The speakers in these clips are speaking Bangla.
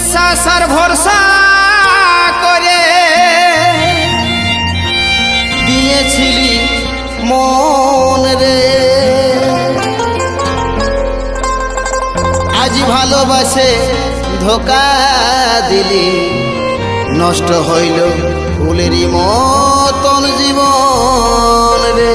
বিশ্বাস আর ভরসা করে দিয়েছিলি মন রে। আজ ভালোবাসে ধোকা দিলি, নষ্ট হইল ফুলেরই মতন জীবন রে।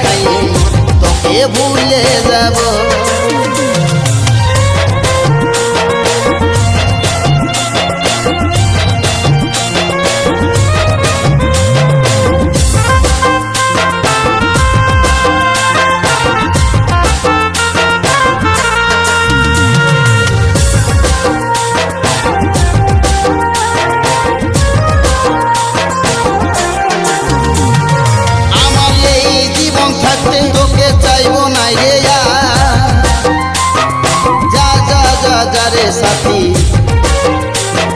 খায়ে তোকে ভুলে যাব। সাথী।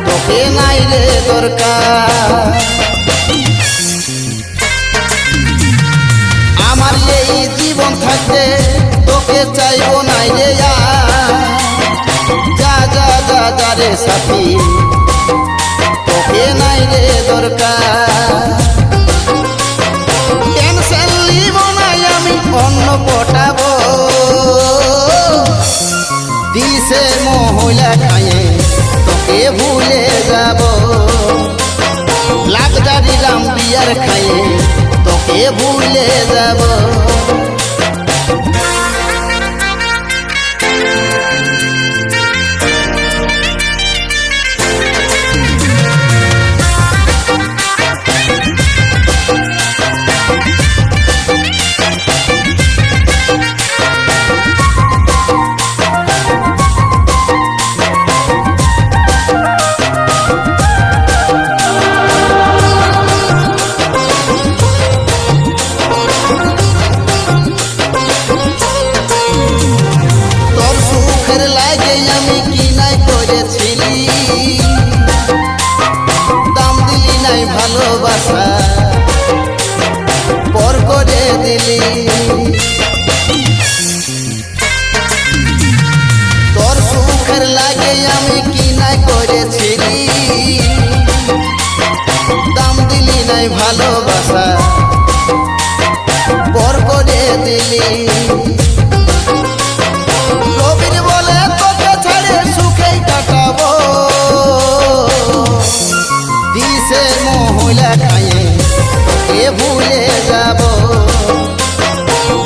তোকে নাই রে দরকার। আমার এই জীবন থাকতে তোকে চাইব না রে যা যা যা যা রে সাথী। তোকে নাই রে দরকার। দিছে মহিলা খায়ে তোকে ভুলে যাব। লাগদারি রাম বিয়ার খায়ে তোকে ভুলে যাব। দিলি। ভুলে যাব।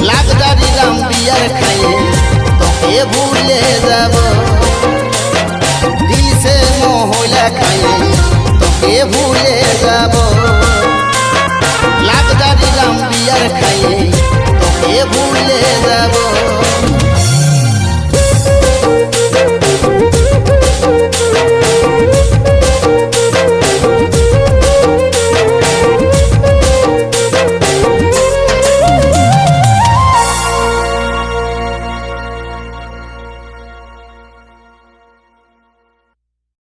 লাগদারি খায়ে ভুলে যাব। মহিলা খায়ে তোকে ভুলে